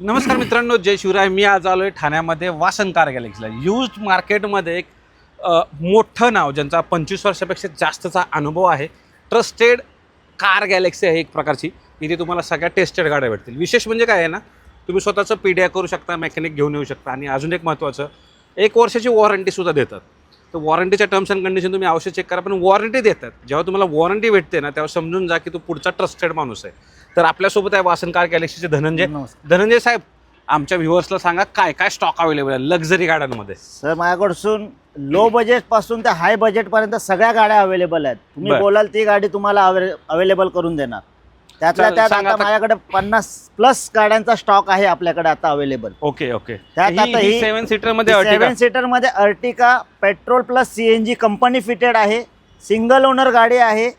नमस्कार मित्रांनो जय शिवराय. मी आज आलो आहे ठाण्यामध्ये वासन कार गॅलेक्सीला. यूज मार्केटमध्ये एक मोठं नाव ज्यांचा पंचवीस वर्षापेक्षा जास्तचा अनुभव आहे. ट्रस्टेड कार गॅलेक्सी आहे एक प्रकारची. इथे तुम्हाला सगळ्या टेस्टेड गाड्या भेटतील. विशेष म्हणजे काय आहे ना तुम्ही स्वतःचं पी डी आय करू शकता मेकॅनिक घेऊन येऊ शकता. आणि अजून एक महत्त्वाचं एक वर्षाची वॉरंटीसुद्धा देतात. तर वॉरंटीच्या टर्म्स अँड कंडिशन तुम्ही अवश्य चेक करा पण वॉरंटी देतात. जेव्हा तुम्हाला वॉरंटी भेटते ना तेव्हा समजून जा की तू पुढचा ट्रस्टेड माणूस आहे. तर आपल्यासोबत आहे वासन कार गॅलेक्सीचे धनंजय. धनंजय साहेब आमच्या व्ह्युअर्सला सांगा काय काय स्टॉक अवेलेबल आहे लक्झरी गाड्यांमध्ये? सर माझ्याकडसून लो बजेटपासून ते हाय बजेट पर्यंत सगळ्या गाड्या अवेलेबल आहेत. तुम्ही बर. बोलाल ती गाडी तुम्हाला अवेलेबल करून देणार. त्यातल्या त्यात सांगा आता. आता. माझ्याकडे पन्नास प्लस गाड्यांचा स्टॉक आहे आपल्याकडे आता अवेलेबल ओके ओके. त्यात आता ही- सेवन सीटरमध्ये Ertiga. सेवन सीटरमध्ये Ertiga petrol plus CNG company fitted आहे. सिंगल ओनर गाडी आहे.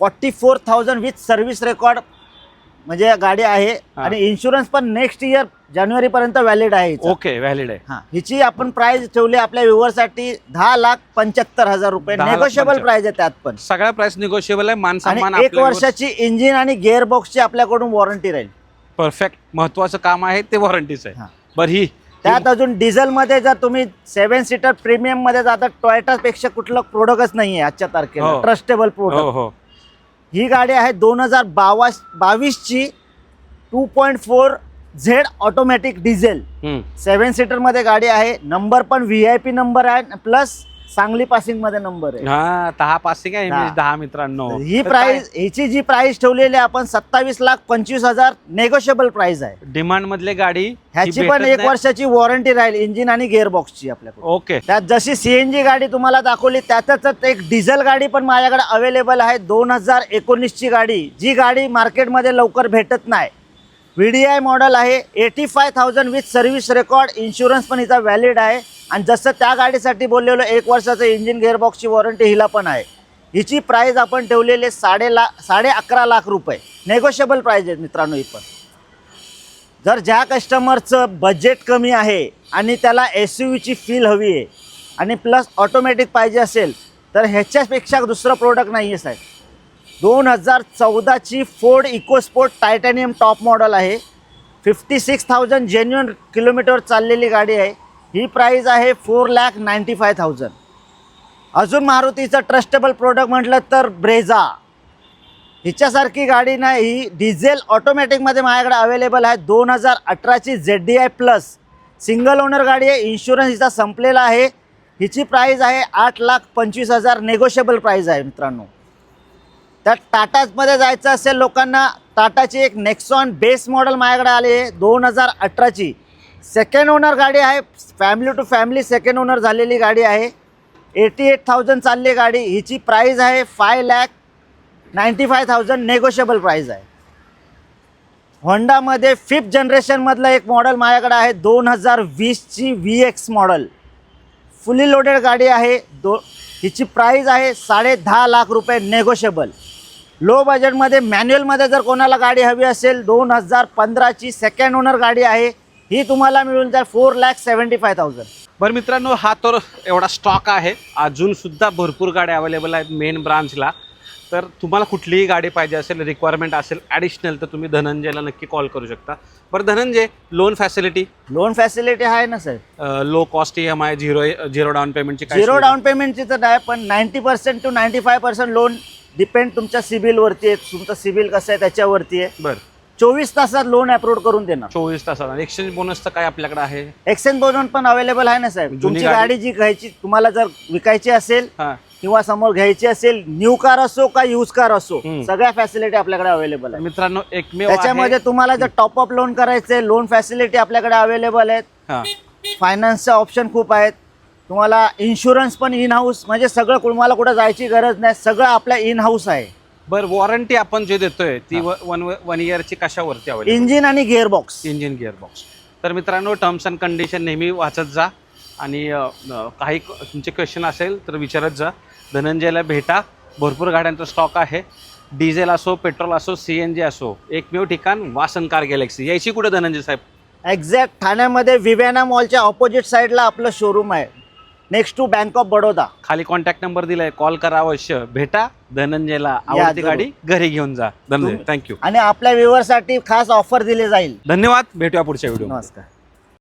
Forty four thousand with service record म्हणजे गाडी आहे हा. आणि इन्शुरन्स पण नेक्स्ट इयर जानेवारी पर्यंत व्हॅलिड आहे हिचा. ओके व्हॅलिड आहे हा हिची आपण प्राइस ठेवली आपल्या व्ह्युअरसाठी दहा लाख पंच्याहत्तर हजार रुपये 10 लाख नेगोशिएबल 75. प्राइस आहे त्यात पण सगळ्या प्राइस निगोशिएबल आहे मान सन्मान आणि एक वर्षाची इंजिन आणि गिअर बॉक्सची आपल्याकडून वॉरंटी राहील परफेक्ट महत्वाचं काम आहे ते वॉरंटीचं हा. आहे बरं ही त्यात अजून डिझेलमध्ये जर तुम्ही सेव्हन सीटर प्रीमियममध्ये जाता टोयोटापेक्षा कुठलं प्रोडक्टच नाहीये आजच्या तारखेला हो. ट्रस्टेबल हो प्रोडक्ट हो ही गाडी आहे दोन हजार बावीस बावीसची two point four Z automatic diesel hmm. Seven सीटरमध्ये गाडी आहे नंबर पण व्ही आय पी नंबर आहे प्लस सांगली पासिंगमध्ये नंबर आहे. हा दहा पासिंग आहे हा. दहा मित्रांनो. ही तर प्राइस हिची जी प्राइस ठेवलेली आहे आपण सत्तावीस लाख पंचवीस हजार नेगोशिएबल प्राइस आहे. काय डिमांड मधले गाडी ह्याची पण एक. वर्षाची वॉरंटी राहील इंजिन आणि गिअर बॉक्सची आपल्याकडे ओके. त्यात जशी सीएनजी गाडी तुम्हाला दाखवली त्यातच एक डिझेल गाडी पण माझ्याकडे अवेलेबल आहे. दोन हजार एकोणीसची गाडी जी गाडी मार्केटमध्ये लवकर भेटत नाही. व्ही डी आय मॉडेल आहे eighty five thousand with service record insurance पण हिचा व्हॅलिड आहे. आणि जसं त्या गाडीसाठी बोललेलो एक वर्षाचं इंजिन गिअरबॉक्सची वॉरंटी हिला पण आहे. हिची प्राईज आपण ठेवलेली साडे ला साडे अकरा लाख रुपये. नेगोशिएबल प्राईज आहेत मित्रांनो ही पण. जर ज्या कस्टमरचं बजेट कमी आहे आणि त्याला एस यू वीची फील हवी आहे आणि प्लस ऑटोमॅटिक पाहिजे असेल तर ह्याच्यापेक्षा दुसरं प्रोडक्ट नाही आहे साहेब. दोन हजार चौदाची Ford EcoSport titanium top model आहे. Fifty six thousand genuine kilometre चाललेली गाडी आहे. ही प्राईज आहे four lakh ninety five thousand अजून मारुतीचं ट्रस्टेबल प्रोडक्ट म्हटलं तर ब्रेझा हिच्यासारखी गाडी नाही ही डिझेल ऑटोमॅटिकमध्ये माझ्याकडे अवेलेबल आहे. दोन हजार अठराची Z D I plus single owner गाडी आहे इन्शुरन्स हिचा संपलेला आहे. हिची प्राईज आहे आठ लाख पंचवीस हजार नेगोशिएबल प्राईज आहे मित्रांनो. त्यात टाटामध्ये जायचं असेल लोकांना टाटाची एक नेक्सॉन बेस मॉडेल माझ्याकडे आली आहे दोन हजार अठराची. सेकंड ओनर गाडी आहे. Family to family second owner झालेली गाडी आहे. एटी एट थाउजंड चालली गाडी. हिची प्राईज आहे five lakh ninety five thousand negotiable price आहे होंडामध्ये फिफ्थ जनरेशनमधलं एक मॉडेल माझ्याकडे आहे. दोन हजार वीसची V X model fully loaded गाडी आहे. दो हिची प्राईज आहे साडे दहा लाख रुपये नेगोशिएबल लो बजेटमध्ये मॅन्युअलमध्ये जर कोणाला गाडी हवी असेल दोन हजार पंधराची सेकंड ओनर गाडी आहे. ही तुम्हाला मिळून जाईल four lakh seventy five thousand बरं मित्रांनो हा तर एवढा स्टॉक आहे. अजून सुद्धा भरपूर गाड्या अवेलेबल आहेत मेन ब्रांचला तर तुम्हाला कुठलीही गाडी पाहिजे असेल रिक्वायरमेंट असेल ॲडिशनल तर तुम्ही धनंजयला नक्की कॉल करू शकता. बरं Dhananjay loan facility loan facility आहे ना sir low cost E M I zero zero down पेमेंटची झिरो? डाऊन पेमेंटची तर नाही पण ninety percent to ninety five percent loan depend तुमच्या सिबिलवरती आहे. तुमचं सिबिल कसं आहे त्याच्यावरती आहे. बरं. चोवीस तासात लोन अप्रूव्ह करून देणार. चोवीस तासात. एक्सचेंज बोनसचं काय आपल्याकडे आहे? एक्सचेंज बोनस पण अवेलेबल आहे ना साहेब? जुनी तुमची गाडी- गाडी जी घ्यायची तुम्हाला जर विकायची असेल हां. किंवा समोर घ्यायची असेल न्यू कार असो का यूज कार असो हम्म. सगळ्या फॅसिलिटी आपल्याकडे अवेलेबल आहे मित्रांनो एकमेव आहे- त्याच्यामध्ये तुम्हाला जर टॉपअप लोन करायचे लोन फॅसिलिटी आपल्याकडे अवेलेबल आहेत. हां. फायनान्सचे ऑप्शन खूप आहेत. तुम्हाला इन्शुरन्स पण इन हाऊस म्हणजे सगळं तुम्हाला कुठं जायची गरज नाही सगळं आपल्या इन हाऊस आहे. बरं वॉरंटी आपण जे देतोय ती वन वन इयरची कशावरती अवेलेबल इंजिन आणि गिअर बॉक्स इंजिन गिअरबॉक्स तर मित्रांनो टर्म्स अँड कंडिशन नेहमी वाचत जा. आणि काही तुमचे क्वेश्चन असेल तर विचारत जा. धनंजयला भेटा. भरपूर गाड्यांचा स्टॉक आहे. डिझेल असो पेट्रोल असो सी एन जी असो एकमेव ठिकाण वासन कार गॅलेक्सी यायची कुठे धनंजय साहेब? एक्झॅक्ट ठाण्यामध्ये विवेना मॉलच्या ऑपोजिट साईडला आपलं शोरूम आहे. Next to Bank of Baroda खाली कॉन्टॅक्ट नंबर दिलाय. कॉल करा अवश्य. भेटा. धनंजयला आवडती जरूर. गाडी घरी घेऊन जा. धनंजय तुम्ही- थँक्यू आणि आपल्या व्ह्युअरसाठी खास ऑफर दिली जाईल. धन्यवाद. भेटूया पुढच्या व्हिडिओ नमस्कार.